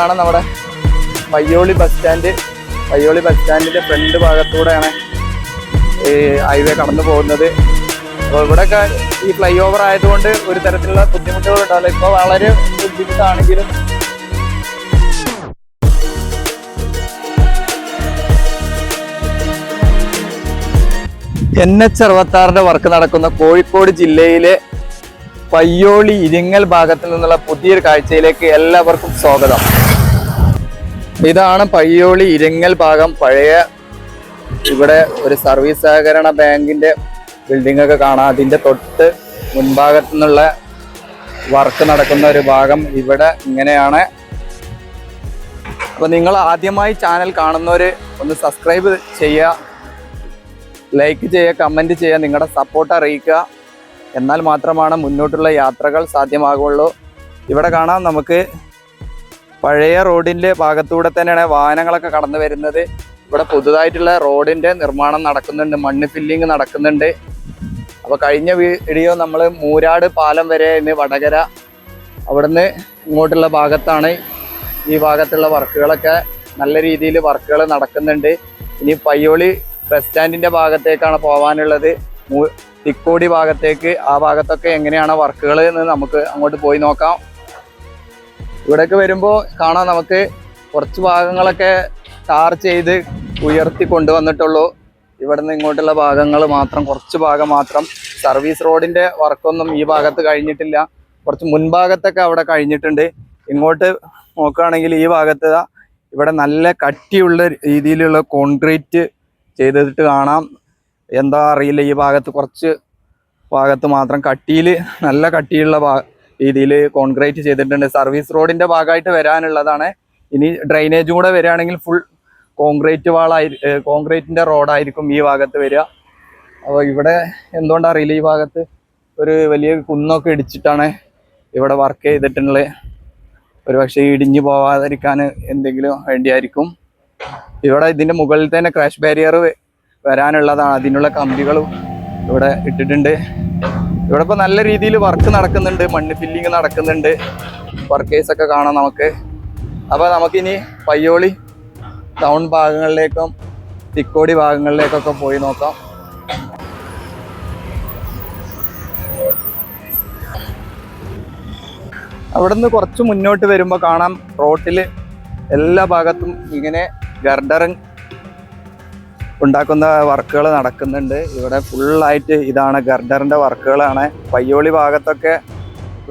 ഇതാണ് നമ്മുടെ Vayyoli bus stand Vayyoli bus സ്റ്റാൻഡിന്റെ front ഭാഗത്തൂടെയാണ് ഈ ഹൈവേ കടന്നു പോകുന്നത്. അപ്പോൾ ഇവിടെയൊക്കെ ഈ ഫ്ലൈ ഓവർ ആയതുകൊണ്ട് ഒരു തരത്തിലുള്ള ബുദ്ധിമുട്ടുകൾ ഉണ്ടാവില്ല ഇപ്പോൾ വളരെ ബുദ്ധിമുട്ടാണെങ്കിലും എൻ എച്ച് അറുപത്തി വർക്ക് നടക്കുന്ന കോഴിക്കോട് ജില്ലയിലെ പയ്യോളി ഇരിങ്ങൽ ഭാഗത്തിൽ നിന്നുള്ള പുതിയൊരു കാഴ്ചയിലേക്ക് എല്ലാവർക്കും സ്വാഗതം. ഇതാണ് പയ്യോളി ഇരിങ്ങൽ ഭാഗം. പഴയ ഇവിടെ ഒരു സർവീസ് സഹകരണ ബാങ്കിന്റെ ബിൽഡിംഗ് ഒക്കെ കാണാം. അതിന്റെ തൊട്ട് മുൻഭാഗത്തു നിന്നുള്ള വർക്ക് നടക്കുന്ന ഒരു ഭാഗം ഇവിടെ ഇങ്ങനെയാണ്. അപ്പോൾ നിങ്ങൾ ആദ്യമായി ചാനൽ കാണുന്നവര് ഒന്ന് സബ്സ്ക്രൈബ് ചെയ്യുക ലൈക്ക് ചെയ്യുക കമന്റ് ചെയ്യുക നിങ്ങളുടെ സപ്പോർട്ട് അറിയിക്കുക. എന്നാൽ മാത്രമാണ് മുന്നോട്ടുള്ള യാത്രകൾ സാധ്യമാകുള്ളൂ. ഇവിടെ കാണാം നമുക്ക് പഴയ റോഡിന്റെ ഭാഗത്തൂടെ തന്നെയാണ് വാഹനങ്ങളൊക്കെ കടന്നു വരുന്നത്. ഇവിടെ പുതുതായിട്ടുള്ള റോഡിന്റെ നിർമ്മാണം നടക്കുന്നുണ്ട് മണ്ണ് ഫില്ലിങ് നടക്കുന്നുണ്ട്. അപ്പോൾ കഴിഞ്ഞ വീഡിയോ നമ്മൾ മൂരാട് പാലം വരെ ഇന്ന് വടകര അവിടുന്ന് ഇങ്ങോട്ടുള്ള ഭാഗത്താണ് ഈ ഭാഗത്തുള്ള വർക്കുകളൊക്കെ നല്ല രീതിയിൽ വർക്കുകൾ നടക്കുന്നുണ്ട്. ഇനി പയ്യോളി ബസ് സ്റ്റാൻഡിന്റെ ഭാഗത്തേക്കാണ് പോകാനുള്ളത് തിക്കോടി ഭാഗത്തേക്ക് ആ ഭാഗത്തൊക്കെ എങ്ങനെയാണ് വർക്കുകൾ എന്ന് നമുക്ക് അങ്ങോട്ട് പോയി നോക്കാം. ഇവിടേക്ക് വരുമ്പോൾ കാണാം നമുക്ക് കുറച്ച് ഭാഗങ്ങളൊക്കെ ടാർ ചെയ്ത് ഉയർത്തി കൊണ്ടുവന്നിട്ടുള്ളൂ. ഇവിടെ നിന്ന് ഇങ്ങോട്ടുള്ള ഭാഗങ്ങൾ മാത്രം കുറച്ച് ഭാഗം മാത്രം. സർവീസ് റോഡിന്റെ വർക്കൊന്നും ഈ ഭാഗത്ത് കഴിഞ്ഞിട്ടില്ല. കുറച്ച് മുൻഭാഗത്തൊക്കെ അവിടെ കഴിഞ്ഞിട്ടുണ്ട്. ഇങ്ങോട്ട് നോക്കുകയാണെങ്കിൽ ഈ ഭാഗത്ത് ഇവിടെ നല്ല കട്ടിയുള്ള രീതിയിലുള്ള കോൺക്രീറ്റ് ചെയ്തിട്ട് കാണാം. എന്താ അറിയില്ല ഈ ഭാഗത്ത് കുറച്ച് ഭാഗത്ത് മാത്രം കട്ടിയിൽ നല്ല കട്ടിയുള്ള രീതിയിൽ കോൺക്രീറ്റ് ചെയ്തിട്ടുണ്ട്. സർവീസ് റോഡിന്റെ ഭാഗമായിട്ട് വരാനുള്ളതാണ്. ഇനി ഡ്രൈനേജും കൂടെ വരികയാണെങ്കിൽ ഫുൾ കോൺക്രീറ്റ് വാളായി കോൺക്രീറ്റിന്റെ റോഡായിരിക്കും ഈ ഭാഗത്ത് വരിക. അപ്പോൾ ഇവിടെ എന്തുകൊണ്ടറിയില്ല ഈ ഭാഗത്ത് ഒരു വലിയ കുന്നൊക്കെ ഇടിച്ചിട്ടാണ് ഇവിടെ വർക്ക് ചെയ്തിട്ടുള്ളത്. ഒരു പക്ഷേ ഇടിഞ്ഞു പോവാതിരിക്കാൻ എന്തെങ്കിലും വേണ്ടിയായിരിക്കും. ഇവിടെ ഇതിന്റെ മുകളിൽ തന്നെ ക്രാഷ് ബാരിയർ വരാനുള്ളതാണ്. അതിനുള്ള കമ്പികളും ഇവിടെ ഇട്ടിട്ടുണ്ട്. ഇവിടെ ഇപ്പോൾ നല്ല രീതിയിൽ വർക്ക് നടക്കുന്നുണ്ട്. മണ്ണ് ഫില്ലിങ് നടക്കുന്നുണ്ട്. വർക്കേഴ്സൊക്കെ കാണാം നമുക്ക്. അപ്പോൾ നമുക്കിനി പയ്യോളി ടൗൺ ഭാഗങ്ങളിലേക്കും തിക്കോടി ഭാഗങ്ങളിലേക്കൊക്കെ പോയി നോക്കാം. അവിടെ നിന്ന് കുറച്ച് മുന്നോട്ട് വരുമ്പോൾ കാണാം. റോട്ടിൽ എല്ലാ ഭാഗത്തും ഇങ്ങനെ ഗർഡറിങ് ഉണ്ടാക്കുന്ന വർക്കുകൾ നടക്കുന്നുണ്ട്. ഇവിടെ ഫുള്ളായിട്ട് ഇതാണ് ഗർഡറിന്റെ വർക്കുകളാണ്. പയ്യോളി ഭാഗത്തൊക്കെ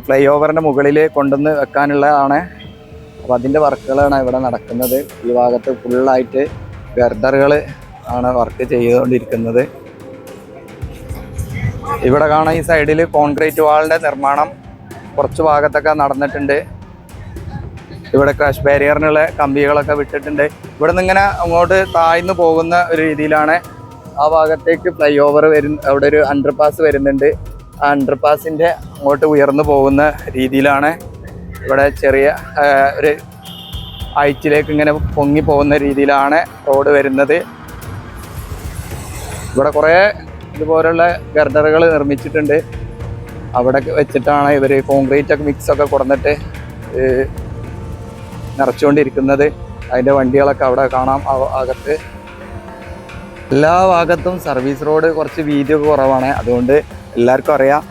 ഫ്ലൈ ഓവറിന്റെ മുകളിൽ കൊണ്ടുവന്ന് വെക്കാനുള്ളതാണ്. അപ്പോൾ അതിന്റെ വർക്കുകളാണ് ഇവിടെ നടക്കുന്നത്. ഈ ഭാഗത്ത് ഫുള്ളായിട്ട് ഗർഡറുകൾ ആണ് വർക്ക് ചെയ്തുകൊണ്ടിരിക്കുന്നത്. ഇവിടെ കാണാം ഈ സൈഡിൽ കോൺക്രീറ്റ് വാളിന്റെ നിർമ്മാണം കുറച്ച് ഭാഗത്തൊക്കെ നടന്നിട്ടുണ്ട്. ഇവിടെ ക്രാഷ് ബാരിയറിനുള്ള കമ്പികളൊക്കെ വിട്ടിട്ടുണ്ട്. ഇവിടെ നിന്ന് ഇങ്ങനെ അങ്ങോട്ട് താഴ്ന്നു പോകുന്ന ഒരു രീതിയിലാണ് ആ ഭാഗത്തേക്ക് ഫ്ലൈ ഓവർ വരുന്ന അവിടെ ഒരു അണ്ടർ പാസ് വരുന്നുണ്ട്. ആ അണ്ടർ പാസിന്റെ അങ്ങോട്ട് ഉയർന്നു പോകുന്ന രീതിയിലാണ് ഇവിടെ ചെറിയ ഒരു ഹൈറ്റിലേക്ക് ഇങ്ങനെ പൊങ്ങി പോകുന്ന രീതിയിലാണ് റോഡ് വരുന്നത്. ഇവിടെ കുറേ ഇതുപോലുള്ള ഗർഡറുകൾ നിർമ്മിച്ചിട്ടുണ്ട്. അവിടെ വെച്ചിട്ടാണ് ഇവർ കോൺക്രീറ്റ് ഒക്കെ മിക്സ് ഒക്കെ കൊടുന്നിട്ട് ഏഹ്, നിറച്ചുകൊണ്ടിരിക്കുന്നത്. അതിന്റെ വണ്ടികളൊക്കെ അവിടെ കാണാം അകത്ത് എല്ലാ ഭാഗത്തും സർവീസ് റോഡ് കുറച്ച് വീതിയൊക്കെ കുറവാണ്. അതുകൊണ്ട് എല്ലാവർക്കും അറിയാം.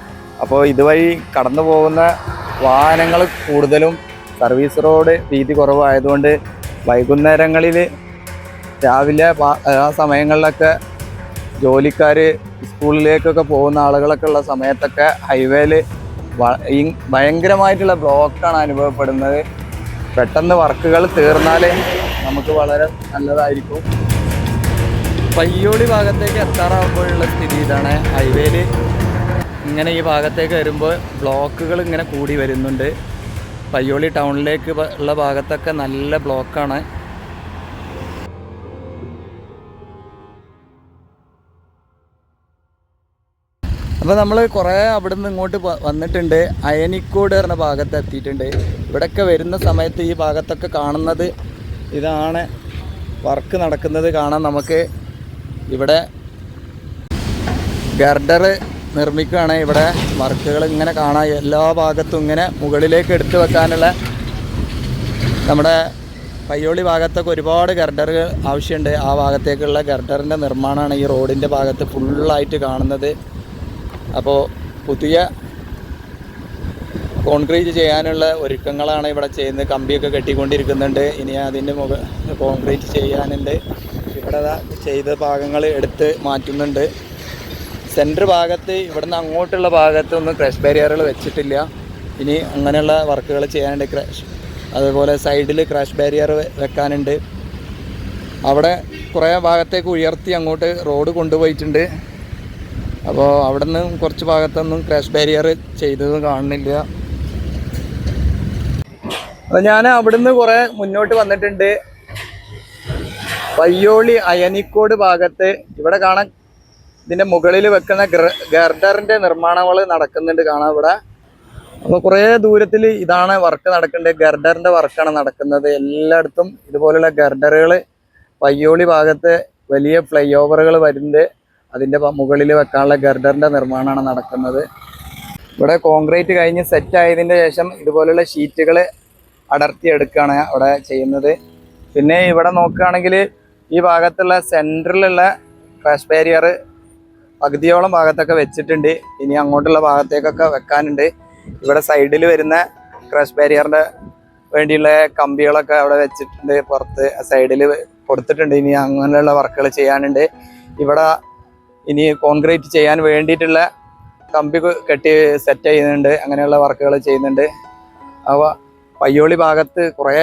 അപ്പോൾ ഇതുവഴി കടന്നു പോകുന്ന വാഹനങ്ങൾ കൂടുതലും സർവീസ് റോഡ് വീതി കുറവായതുകൊണ്ട് വൈകുന്നേരങ്ങളിൽ രാവിലെ ആ സമയങ്ങളിലൊക്കെ ജോലിക്കാർ സ്കൂളിലേക്കൊക്കെ പോകുന്ന ആളുകളൊക്കെ ഉള്ള സമയത്തൊക്കെ ഹൈവേയിൽ ഭയങ്കരമായിട്ടുള്ള ബ്ലോക്കാണ് അനുഭവപ്പെടുന്നത്. പെട്ടെന്ന് വർക്കുകൾ തീർന്നാലേ നമുക്ക് വളരെ നല്ലതായിരിക്കും. പയ്യോളി ഭാഗത്തേക്ക് എത്താറാകുമ്പോഴുള്ള സ്ഥിതി ഇതാണ്. ഹൈവേയിൽ ഇങ്ങനെ ഈ ഭാഗത്തേക്ക് വരുമ്പോൾ ബ്ലോക്കുകൾ ഇങ്ങനെ കൂടി വരുന്നുണ്ട്. പയ്യോളി ടൗണിലേക്ക് ഉള്ള ഭാഗത്തൊക്കെ നല്ല ബ്ലോക്കാണ്. അപ്പോൾ നമ്മൾ കുറേ അവിടെ നിന്ന് ഇങ്ങോട്ട് വന്നിട്ടുണ്ട്. അയനിക്കോട് എന്ന ഭാഗത്ത് എത്തിയിട്ടുണ്ട്. ഇവിടെയൊക്കെ വരുന്ന സമയത്ത് ഈ ഭാഗത്തൊക്കെ കാണുന്നത് ഇതാണ്. വർക്ക് നടക്കുന്നത് കാണാൻ നമുക്ക്. ഇവിടെ ഗർഡർ നിർമ്മിക്കുകയാണ്. ഇവിടെ വർക്കുകൾ ഇങ്ങനെ കാണാം. എല്ലാ ഭാഗത്തും ഇങ്ങനെ മുകളിലേക്ക് എടുത്തു വെക്കാനുള്ള നമ്മുടെ പയ്യോളി ഭാഗത്തൊക്കെ ഒരുപാട് ഗർഡറുകൾ ആവശ്യമുണ്ട്. ആ ഭാഗത്തേക്കുള്ള ഗർഡറിന്റെ നിർമ്മാണമാണ് ഈ റോഡിന്റെ ഭാഗത്ത് ഫുള്ളായിട്ട് കാണുന്നത്. അപ്പോൾ പുതിയ കോൺക്രീറ്റ് ചെയ്യാനുള്ള ഒരുക്കങ്ങളാണ് ഇവിടെ ചെയ്യുന്നത്. കമ്പിയൊക്കെ കെട്ടിക്കൊണ്ടിരിക്കുന്നുണ്ട്. ഇനി അതിന്റെ മുഖ കോൺക്രീറ്റ് ചെയ്യാനുണ്ട്. ഇവിടെ ചെയ്ത ഭാഗങ്ങൾ എടുത്ത് മാറ്റുന്നുണ്ട്. സെന്റർ ഭാഗത്ത് ഇവിടുന്ന് അങ്ങോട്ടുള്ള ഭാഗത്ത് ഒന്നും ക്രഷ് ബാരിയറുകൾ വെച്ചിട്ടില്ല. ഇനി അങ്ങനെയുള്ള വർക്കുകൾ ചെയ്യാനുണ്ട്. ക്രാഷ് അതുപോലെ സൈഡിൽ ക്രാഷ് ബാരിയർ വെക്കാനുണ്ട്. അവിടെ കുറേ ഭാഗത്തേക്ക് ഉയർത്തി അങ്ങോട്ട് റോഡ് കൊണ്ടുപോയിട്ടുണ്ട്. അപ്പോൾ അവിടെ നിന്ന് കുറച്ച് ഭാഗത്തൊന്നും ക്രാഷ് ബാരിയർ ചെയ്തത് കാണുന്നില്ല. അപ്പോൾ ഞാൻ അവിടുന്ന് കുറേ മുന്നോട്ട് വന്നിട്ടുണ്ട്. പയ്യോളി അയനിക്കോട് ഭാഗത്ത് ഇവിടെ കാണാൻ ഇതിന്റെ മുകളിൽ വെക്കുന്ന ഗർഡറിന്റെ നിർമ്മാണങ്ങൾ നടക്കുന്നുണ്ട് കാണാം ഇവിടെ. അപ്പോൾ കുറേ ദൂരത്തിൽ ഇതാണ് വർക്ക് നടക്കേണ്ടത്. ഗർഡറിന്റെ വർക്കാണ് നടക്കുന്നത്. എല്ലായിടത്തും ഇതുപോലുള്ള ഗർഡറുകൾ പയ്യോളി ഭാഗത്ത് വലിയ ഫ്ലൈ ഓവറുകൾ വരുന്നുണ്ട്. അതിന്റെ മുകളിൽ വെക്കാനുള്ള ഗർഡറിന്റെ നിർമ്മാണമാണ് നടക്കുന്നത്. ഇവിടെ കോൺക്രീറ്റ് കഴിഞ്ഞ് സെറ്റ് ആയതിന്റെ ശേഷം ഇതുപോലുള്ള ഷീറ്റുകൾ അടർത്തിയെടുക്കുകയാണ് അവിടെ ചെയ്യുന്നത്. പിന്നെ ഇവിടെ നോക്കുകയാണെങ്കിൽ ഈ ഭാഗത്തുള്ള സെന്ററിലുള്ള ക്രാഷ് ബാരിയർ പകുതിയോളം ഭാഗത്തൊക്കെ വെച്ചിട്ടുണ്ട്. ഇനി അങ്ങോട്ടുള്ള ഭാഗത്തേക്കൊക്കെ വെക്കാനുണ്ട്. ഇവിടെ സൈഡിൽ വരുന്ന ക്രാഷ് ബാരിയറിന്റെ വേണ്ടിയുള്ള കമ്പികളൊക്കെ അവിടെ വെച്ചിട്ടുണ്ട് പുറത്ത്. സൈഡിൽ കൊടുത്തിട്ടുണ്ട്. ഇനി അങ്ങനെയുള്ള വർക്കുകൾ ചെയ്യാനുണ്ട്. ഇവിടെ ഇനി കോൺക്രീറ്റ് ചെയ്യാൻ വേണ്ടിയിട്ടുള്ള കമ്പി കെട്ടി സെറ്റ് ചെയ്യുന്നുണ്ട്. അങ്ങനെയുള്ള വർക്കുകൾ ചെയ്യുന്നുണ്ട്. അവ പയ്യോളി ഭാഗത്ത് കുറേ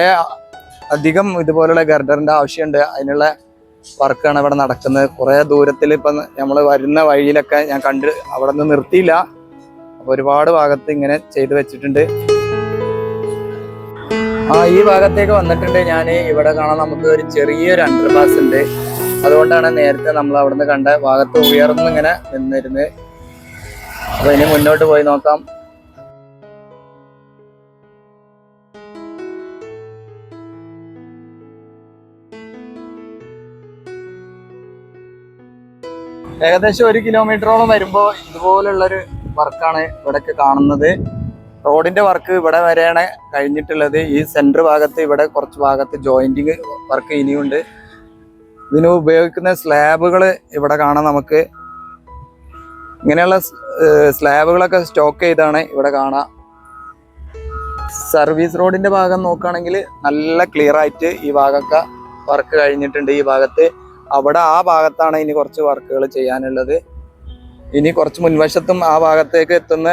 അധികം ഇതുപോലുള്ള ഗർഡറിന്റെ ആവശ്യമുണ്ട്. അതിനുള്ള വർക്കാണ് ഇവിടെ നടക്കുന്നത്. കുറേ ദൂരത്തിൽ ഇപ്പം നമ്മൾ വരുന്ന വഴിയിലൊക്കെ ഞാൻ കണ്ട് അവിടെ നിന്ന് നിർത്തിയില്ല. അപ്പോൾ ഒരുപാട് ഭാഗത്ത് ഇങ്ങനെ ചെയ്തു വെച്ചിട്ടുണ്ട്. ആ ഈ ഭാഗത്തേക്ക് വന്നിട്ടുണ്ട് ഞാൻ. ഇവിടെ കാണാൻ നമുക്ക് ഒരു ചെറിയൊരു അണ്ടർപാസ് ഉണ്ട്. അതുകൊണ്ടാണ് നേരത്തെ നമ്മൾ അവിടുന്ന് കണ്ട ഭാഗത്ത് ഉയർന്ന് ഇങ്ങനെ നിന്നിരുന്നത്. അപ്പൊ ഇനി മുന്നോട്ട് പോയി നോക്കാം. ഏകദേശം ഒരു കിലോമീറ്ററോളം വരുമ്പോൾ ഇതുപോലുള്ളൊരു വർക്കാണ് ഇവിടേക്ക് കാണുന്നത്. റോഡിന്റെ വർക്ക് ഇവിടെ വരെയാണ് കഴിഞ്ഞിട്ടുള്ളത്. ഈ സെന്റർ ഭാഗത്ത് ഇവിടെ കുറച്ച് ഭാഗത്ത് ജോയിന്റിങ് വർക്ക് ഇനിയുണ്ട്. ഇതിന് ഉപയോഗിക്കുന്ന സ്ലാബുകൾ ഇവിടെ കാണാം നമുക്ക്. ഇങ്ങനെയുള്ള സ്ലാബുകളൊക്കെ സ്റ്റോക്ക് ചെയ്താണ് ഇവിടെ കാണാം. സർവീസ് റോഡിന്റെ ഭാഗം നോക്കുകയാണെങ്കിൽ നല്ല ക്ലിയർ ആയിട്ട് ഈ ഭാഗമൊക്കെ വർക്ക് കഴിഞ്ഞിട്ടുണ്ട് ഈ ഭാഗത്ത്. അവിടെ ആ ഭാഗത്താണ് ഇനി കുറച്ച് വർക്കുകൾ ചെയ്യാനുള്ളത്. ഇനി കുറച്ച് മുൻവശത്തും ആ ഭാഗത്തേക്ക് എത്തുന്ന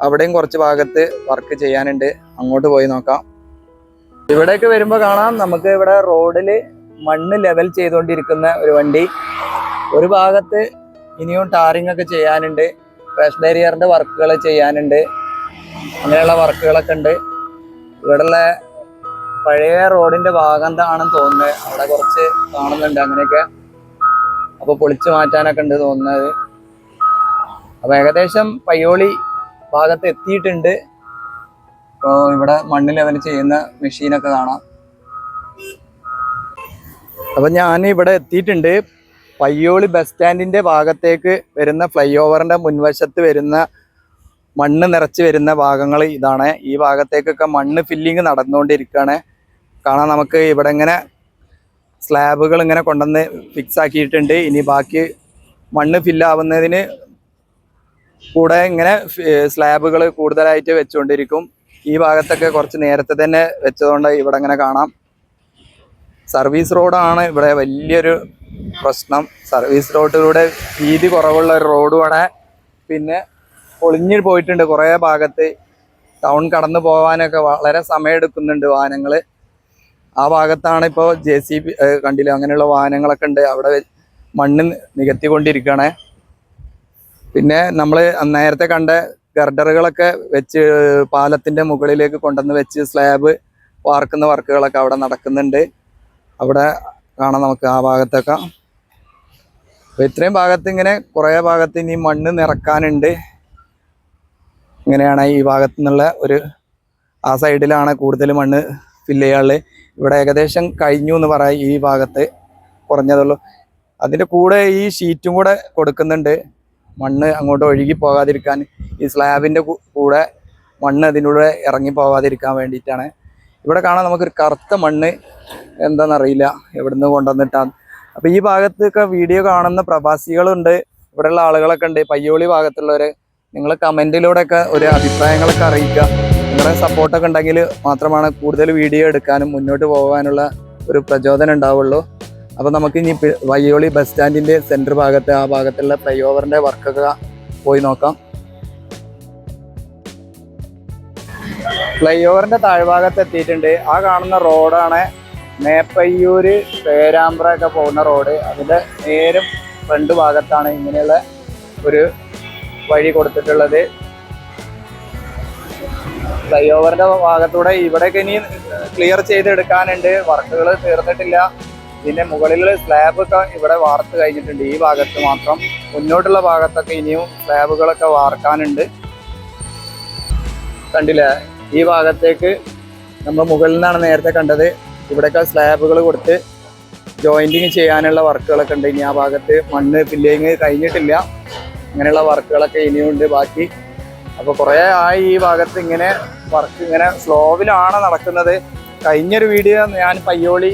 അവിടെയും കുറച്ച് ഭാഗത്ത് വർക്ക് ചെയ്യാനുണ്ട്. അങ്ങോട്ട് പോയി നോക്കാം. ഇവിടേക്ക് വരുമ്പോൾ കാണാം. നമുക്ക് ഇവിടെ റോഡിൽ മണ്ണ് ലെവൽ ചെയ്തുകൊണ്ടിരിക്കുന്ന ഒരു വണ്ടി. ഒരു ഭാഗത്ത് ഇനിയും ടാറിംഗ് ഒക്കെ ചെയ്യാനുണ്ട്. ഫ്രഷ് ബാരിയറിന്റെ വർക്കുകൾ ചെയ്യാനുണ്ട്. അങ്ങനെയുള്ള വർക്കുകളൊക്കെ ഉണ്ട്. ഇവിടെയുള്ള പഴയ റോഡിന്റെ ഭാഗം ആണെന്ന് തോന്നുന്നത്. അവിടെ കുറച്ച് കാണുന്നുണ്ട് അങ്ങനെയൊക്കെ. അപ്പോൾ പൊളിച്ചു മാറ്റാനൊക്കെ ഉണ്ട് തോന്നുന്നത്. അപ്പോൾ ഏകദേശം പയ്യോളി ഭാഗത്ത് എത്തിയിട്ടുണ്ട്. ഇപ്പോൾ ഇവിടെ മണ്ണ് ലെവൽ ചെയ്യുന്ന മെഷീനൊക്കെ കാണാം. അപ്പൊ ഞാൻ ഇവിടെ എത്തിയിട്ടുണ്ട്. പയ്യോളി ബസ് സ്റ്റാൻഡിന്റെ ഭാഗത്തേക്ക് വരുന്ന ഫ്ലൈ ഓവറിന്റെ മുൻവശത്ത് വരുന്ന മണ്ണ് നിറച്ച് വരുന്ന ഭാഗങ്ങൾ ഇതാണ്. ഈ ഭാഗത്തേക്കൊക്കെ മണ്ണ് ഫില്ലിങ് നടന്നുകൊണ്ടിരിക്കുകയാണ്. കാണാൻ നമുക്ക് ഇവിടെ ഇങ്ങനെ സ്ലാബുകൾ ഇങ്ങനെ കൊണ്ടുവന്ന് ഫിക്സ് ആക്കിയിട്ടുണ്ട്. ഇനി ബാക്കി മണ്ണ് ഫില്ലാവുന്നതിന് കൂടെ ഇങ്ങനെ സ്ലാബുകൾ കൂടുതലായിട്ട് വെച്ചുകൊണ്ടിരിക്കും. ഈ ഭാഗത്തൊക്കെ കുറച്ച് നേരത്തെ തന്നെ വെച്ചതുകൊണ്ട് ഇവിടെ ഇങ്ങനെ കാണാം. സർവീസ് റോഡാണ് ഇവിടെ വലിയൊരു പ്രശ്നം. സർവീസ് റോഡിലൂടെ വീതി കുറവുള്ള ഒരു റോഡുമാണ് പിന്നെ പൊളിഞ്ഞു പോയിട്ടുണ്ട് കുറേ ഭാഗത്ത്. ടൗൺ കടന്നു പോകാനൊക്കെ വളരെ സമയമെടുക്കുന്നുണ്ട് വാഹനങ്ങൾ ആ ഭാഗത്താണ് ഇപ്പോൾ ജെ സി ബി കണ്ടില്ല? അങ്ങനെയുള്ള വാഹനങ്ങളൊക്കെ ഉണ്ട്. അവിടെ മണ്ണ് നികത്തിക്കൊണ്ടിരിക്കുകയാണ്. പിന്നെ നമ്മൾ നേരത്തെ കണ്ട ഗർഡറുകളൊക്കെ വെച്ച് പാലത്തിന്റെ മുകളിലേക്ക് കൊണ്ടുവന്ന് വെച്ച് സ്ലാബ് വാർക്കുന്ന വർക്കുകളൊക്കെ അവിടെ നടക്കുന്നുണ്ട്. അവിടെ കാണാം നമുക്ക് ആ ഭാഗത്തൊക്കെ. അപ്പൊ ഇത്രയും ഭാഗത്ത് ഇങ്ങനെ കുറേ ഭാഗത്ത് ഇനി മണ്ണ് നിറക്കാനുണ്ട്. ഇങ്ങനെയാണ് ഈ ഭാഗത്തു നിന്നുള്ള ഒരു ആ സൈഡിലാണ് കൂടുതൽ മണ്ണ് ഫില്ല് ചെയ്യാനുള്ളത്. ഇവിടെ ഏകദേശം കഴിഞ്ഞു എന്ന് പറയാം ഈ ഭാഗത്ത് കുറഞ്ഞതുള്ളൂ. അതിന്റെ കൂടെ ഈ ഷീറ്റും കൂടെ കൊടുക്കുന്നുണ്ട്. മണ്ണ് അങ്ങോട്ട് ഒഴുകി പോകാതിരിക്കാൻ. ഈ സ്ലാബിന്റെ കൂടെ മണ്ണ് അതിനൂടെ ഇറങ്ങി പോകാതിരിക്കാൻ വേണ്ടിയിട്ടാണ്. ഇവിടെ കാണാൻ നമുക്കൊരു കറുത്ത മണ്ണ് എന്താണെന്നറിയില്ല എവിടുന്ന് കൊണ്ടുവന്നിട്ടാണ് അപ്പൊ ഈ ഭാഗത്തൊക്കെ വീഡിയോ കാണുന്ന പ്രവാസികളുണ്ട് ഇവിടെയുള്ള ആളുകളൊക്കെ ഉണ്ട്. പയ്യോളി ഭാഗത്തുള്ളവര് നിങ്ങൾ കമന്റിലൂടെ ഒക്കെ ഒരു അഭിപ്രായങ്ങളൊക്കെ അറിയിക്കുക. നിങ്ങളുടെ സപ്പോർട്ടൊക്കെ ഉണ്ടെങ്കിൽ മാത്രമാണ് കൂടുതൽ വീഡിയോ എടുക്കാനും മുന്നോട്ട് പോകാനുള്ള ഒരു പ്രചോദനം ഉണ്ടാവുള്ളൂ. അപ്പൊ നമുക്ക് ഇനി പയ്യോളി ബസ് സ്റ്റാൻഡിന്റെ സെന്റർ ഭാഗത്ത് ആ ഭാഗത്തുള്ള ഫ്ലൈ ഓവറിന്റെ വർക്കൊക്കെ പോയി നോക്കാം. ഫ്ലൈ ഓവറിന്റെ താഴ്ഭാഗത്ത് എത്തിയിട്ടുണ്ട്. ആ കാണുന്ന റോഡാണ് മേപ്പയ്യൂര് പേരാമ്പ്ര ഒക്കെ പോകുന്ന റോഡ്. അതിന്റെ നേരം ഫ്രണ്ട് ഭാഗത്താണ് ഇങ്ങനെയുള്ള ഒരു വഴി കൊടുത്തിട്ടുള്ളത്. ഫ്ലൈ ഓവറിന്റെ ഭാഗത്തൂടെ ഇവിടെയൊക്കെ ഇനി ക്ലിയർ ചെയ്തെടുക്കാനുണ്ട്. വർക്കുകൾ തീർന്നിട്ടില്ല. ഇതിന്റെ മുകളിൽ സ്ലാബ് ഒക്കെ ഇവിടെ വാർത്ത് കഴിഞ്ഞിട്ടുണ്ട്. ഈ ഭാഗത്ത് മാത്രം. മുന്നോട്ടുള്ള ഭാഗത്തൊക്കെ ഇനിയും സ്ലാബുകളൊക്കെ വാർക്കാനുണ്ട്. കണ്ടില്ലേ? ഈ ഭാഗത്തേക്ക് നമ്മൾ മുകളിൽ നിന്നാണ് നേരത്തെ കണ്ടത്. ഇവിടെയൊക്കെ സ്ലാബുകൾ കൊടുത്ത് ജോയിന്റിങ് ചെയ്യാനുള്ള വർക്കുകളൊക്കെ ഉണ്ട്. ഇനി ആ ഭാഗത്ത് മണ്ണ് ഫില്ലിങ് കഴിഞ്ഞിട്ടില്ല. അങ്ങനെയുള്ള വർക്കുകളൊക്കെ ഇനിയുണ്ട് ബാക്കി. അപ്പോൾ കുറെ ആയി ഈ ഭാഗത്ത് ഇങ്ങനെ വർക്ക് ഇങ്ങനെ സ്ലോവിലാണ് നടക്കുന്നത്. കഴിഞ്ഞൊരു വീഡിയോ ഞാൻ പയ്യോളി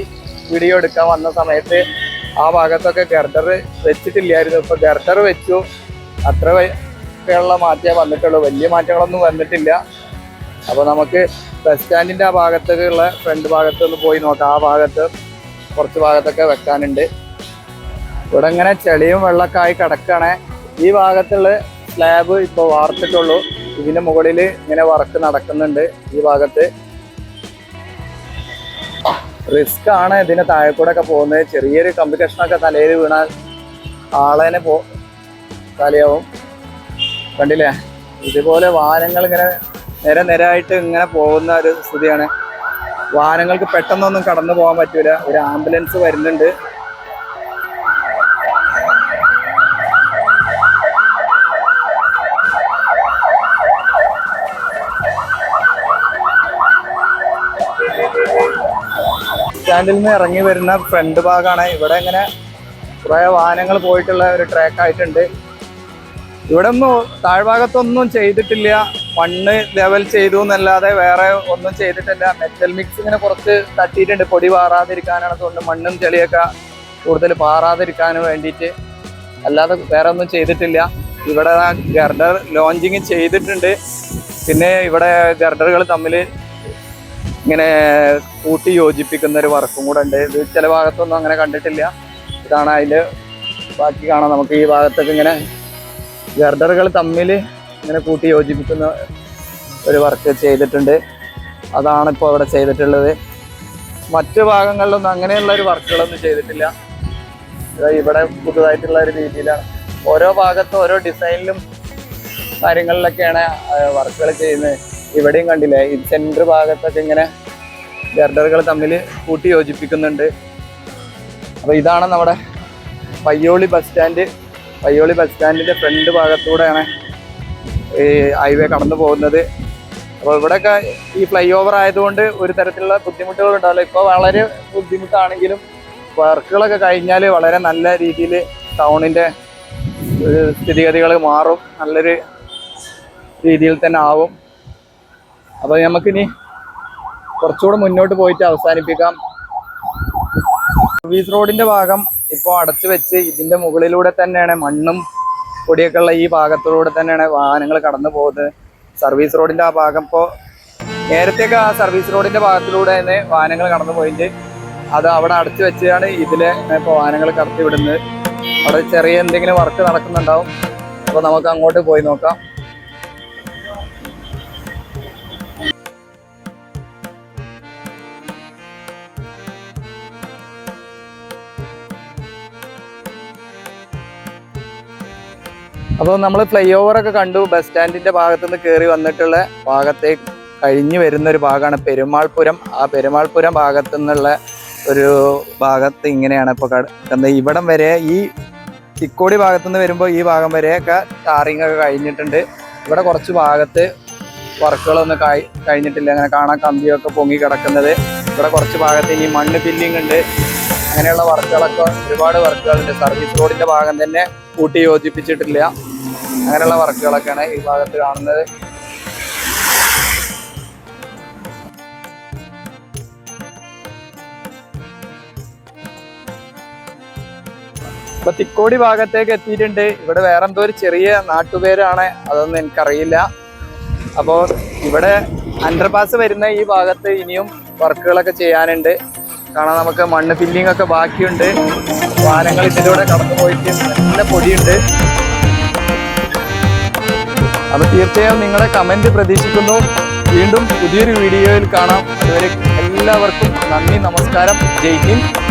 വീഡിയോ എടുക്കാൻ വന്ന സമയത്ത് ആ ഭാഗത്തൊക്കെ ഗർഡർ വെച്ചിട്ടില്ലായിരുന്നു. ഇപ്പൊ ഗർഡർ വെച്ചു. അത്ര ഒക്കെയുള്ള മാറ്റമേ വന്നിട്ടുള്ളൂ. വലിയ മാറ്റങ്ങളൊന്നും വന്നിട്ടില്ല. അപ്പൊ നമുക്ക് ബസ് സ്റ്റാൻഡിന്റെ ആ ഭാഗത്തേക്കുള്ള ഫ്രണ്ട് ഭാഗത്ത് ഒന്ന് പോയി നോക്കാം. ആ ഭാഗത്ത് കുറച്ച് ഭാഗത്തൊക്കെ വെക്കാനുണ്ട് ഇവിടെ ഇങ്ങനെ ചെളിയും വെള്ളമൊക്കെ ആയി കിടക്കണേ. ഈ ഭാഗത്തുള്ള സ്ലാബ് ഇപ്പോൾ വാർത്തിട്ടുള്ളൂ. ഇതിന്റെ മുകളിൽ ഇങ്ങനെ വർക്ക് നടക്കുന്നുണ്ട് ഈ ഭാഗത്ത്. റിസ്ക് ആണ് ഇതിന്റെ താഴെ കൂടെ ഒക്കെ പോകുന്നത്. ചെറിയൊരു കമ്പി തലയിൽ വീണാൽ ആളേനെ പോ തലയാവും. കണ്ടില്ലേ? ഇതുപോലെ വാഹനങ്ങൾ ഇങ്ങനെ നിര നേരായിട്ട് ഇങ്ങനെ പോകുന്ന ഒരു സ്ഥിതിയാണ്. വാഹനങ്ങൾക്ക് പെട്ടെന്നൊന്നും കടന്നു പോകാൻ പറ്റൂല. ഒരു ആംബുലൻസ് വരുന്നുണ്ട്. സ്റ്റാൻഡിൽ നിന്ന് ഇറങ്ങി വരുന്ന ഫ്രണ്ട് ഭാഗമാണ് ഇവിടെ ഇങ്ങനെ കുറെ വാഹനങ്ങൾ പോയിട്ടുള്ള ഒരു ട്രാക്ക് ആയിട്ടുണ്ട്. ഇവിടെ ഒന്നും താഴ്ഭാഗത്തൊന്നും ചെയ്തിട്ടില്ല. മണ്ണ് ലെവൽ ചെയ്തു എന്നല്ലാതെ വേറെ ഒന്നും ചെയ്തിട്ടില്ല. മെറ്റൽ മിക്സ് ഇങ്ങനെ കുറച്ച് തട്ടിയിട്ടുണ്ട്. പൊടി പാറാതിരിക്കാനാണ് അതുകൊണ്ട് മണ്ണും ചെളിയൊക്കെ കൂടുതൽ പാറാതിരിക്കാൻ വേണ്ടിയിട്ട്. അല്ലാതെ വേറെ ഒന്നും ചെയ്തിട്ടില്ല. ഇവിടെ ഗർഡർ ലോഞ്ചിങ് ചെയ്തിട്ടുണ്ട്. പിന്നെ ഇവിടെ ഗർഡറുകൾ തമ്മിൽ ഇങ്ങനെ കൂട്ടി യോജിപ്പിക്കുന്ന ഒരു വർക്കും കൂടെ ഉണ്ട്. ഇത് ചില ഭാഗത്തൊന്നും അങ്ങനെ കണ്ടിട്ടില്ല. ഇതാണ് അതിന്റെ ബാക്കി കാണാം. നമുക്ക് ഈ ഭാഗത്തൊക്കെ ഇങ്ങനെ ഗർഡറുകൾ തമ്മിൽ ഇങ്ങനെ കൂട്ടി യോജിപ്പിക്കുന്ന ഒരു വർക്ക് ചെയ്തിട്ടുണ്ട്. അതാണ് ഇപ്പോൾ അവിടെ ചെയ്തിട്ടുള്ളത്. മറ്റ് ഭാഗങ്ങളിലൊന്നും അങ്ങനെയുള്ള ഒരു വർക്കുകളൊന്നും ചെയ്തിട്ടില്ല. ഇവിടെ പുതുതായിട്ടുള്ള ഒരു രീതിയിലാണ്. ഓരോ ഭാഗത്തും ഓരോ ഡിസൈനിലും കാര്യങ്ങളിലൊക്കെയാണ് വർക്കുകൾ ചെയ്യുന്നത്. ഇവിടെയും കണ്ടില്ലേ ഈ സെന്റർ ഭാഗത്തൊക്കെ ഇങ്ങനെ ഗർഡറുകൾ തമ്മിൽ കൂട്ടി യോജിപ്പിക്കുന്നുണ്ട്. അപ്പോൾ ഇതാണ് നമ്മുടെ Payyoli bus stand. Payyoli bus സ്റ്റാൻഡിന്റെ front ഭാഗത്തൂടെയാണ് ഈ ഹൈവേ കടന്നു പോകുന്നത്. അപ്പോൾ ഇവിടെയൊക്കെ ഈ ഫ്ലൈ ഓവർ ആയതുകൊണ്ട് ഒരു തരത്തിലുള്ള ബുദ്ധിമുട്ടുകൾ ഉണ്ടാവില്ല ഇപ്പോൾ വളരെ ബുദ്ധിമുട്ടാണെങ്കിലും വർക്കുകളൊക്കെ കഴിഞ്ഞാൽ വളരെ നല്ല രീതിയിൽ ടൗണിന്റെ സ്ഥിതിഗതികൾ മാറും. നല്ലൊരു രീതിയിൽ തന്നെ ആവും. അപ്പോൾ നമുക്കിനി കുറച്ചുകൂടെ മുന്നോട്ട് പോയിട്ട് അവസാനിപ്പിക്കാം. സർവീസ് റോഡിന്റെ ഭാഗം ഇപ്പോൾ അടച്ചു വെച്ച് ഇതിന്റെ മുകളിലൂടെ തന്നെയാണ് മണ്ണും പൊടിയൊക്കെ ഉള്ള ഈ ഭാഗത്തിലൂടെ തന്നെയാണ് വാഹനങ്ങൾ കടന്നു പോകുന്നത്. സർവീസ് റോഡിന്റെ ആ ഭാഗം ഇപ്പോൾ നേരത്തെയൊക്കെ ആ സർവീസ് റോഡിന്റെ ഭാഗത്തിലൂടെ തന്നെ വാഹനങ്ങൾ കടന്നു പോയിട്ട് അത് അവിടെ അടച്ചു വെച്ചാണ് ഇതിലെ ഇപ്പോൾ വാഹനങ്ങൾ കടത്തി വിടുന്നത് അവിടെ ചെറിയ എന്തെങ്കിലും വർക്ക് നടക്കുന്നുണ്ടാവും. അപ്പോൾ നമുക്ക് അങ്ങോട്ട് പോയി നോക്കാം. അപ്പോൾ നമ്മൾ ഫ്ലൈ ഓവർ ഒക്കെ കണ്ടു. ബസ് സ്റ്റാൻഡിന്റെ ഭാഗത്തു നിന്ന് കയറി വന്നിട്ടുള്ള ഭാഗത്തെ കഴിഞ്ഞു വരുന്ന ഒരു ഭാഗമാണ് പെരുമാൾപുരം. ആ പെരുമാൾപുരം ഭാഗത്തു നിന്നുള്ള ഒരു ഭാഗത്ത് ഇങ്ങനെയാണ് ഇപ്പോൾ കിടക്കുന്നത് ഇവിടം വരെ ഈ ചിക്കോടി ഭാഗത്തു നിന്ന് വരുമ്പോൾ ഈ ഭാഗം വരെയൊക്കെ ടാറിങ് ഒക്കെ കഴിഞ്ഞിട്ടുണ്ട്. ഇവിടെ കുറച്ച് ഭാഗത്ത് വർക്കുകളൊന്നും കഴി കഴിഞ്ഞിട്ടില്ല. അങ്ങനെ കാണാൻ കമ്പിയൊക്കെ പൊങ്ങി കിടക്കുന്നത്. ഇവിടെ കുറച്ച് ഭാഗത്ത് ഇനി മണ്ണ് ഫില്ലിംഗ് ഉണ്ട്. അങ്ങനെയുള്ള വർക്കുകളൊക്കെ ഒരുപാട് വർക്കുകളുണ്ട് സർവീസ് റോഡിന്റെ ഭാഗം തന്നെ കൂട്ടി യോജിപ്പിച്ചിട്ടില്ല. അങ്ങനെയുള്ള വർക്കുകളൊക്കെയാണ് ഈ ഭാഗത്ത് കാണുന്നത്. ഇപ്പൊ തിക്കോടി ഭാഗത്തേക്ക് എത്തിയിട്ടുണ്ട്. ഇവിടെ വേറെ എന്തോ ഒരു ചെറിയ നാട്ടുപേരാണ്. അതൊന്നും എനിക്കറിയില്ല. അപ്പോൾ ഇവിടെ അണ്ടർപാസ് വരുന്ന ഈ ഭാഗത്ത് ഇനിയും വർക്കുകളൊക്കെ ചെയ്യാനുണ്ട്. കാരണം നമുക്ക് മണ്ണ് ഫില്ലിംഗ് ഒക്കെ ബാക്കിയുണ്ട്. വാഹനങ്ങൾ ഇതിലൂടെ കടന്നു പോയിട്ട് നല്ല പൊടിയുണ്ട്. അപ്പൊ തീർച്ചയായും നിങ്ങളുടെ കമന്റ് പ്രതീക്ഷിക്കുന്നു. വീണ്ടും പുതിയൊരു വീഡിയോയിൽ കാണാം. അതുവരെ എല്ലാവർക്കും നന്ദി നമസ്കാരം. ജയ് ഹിന്ദ്.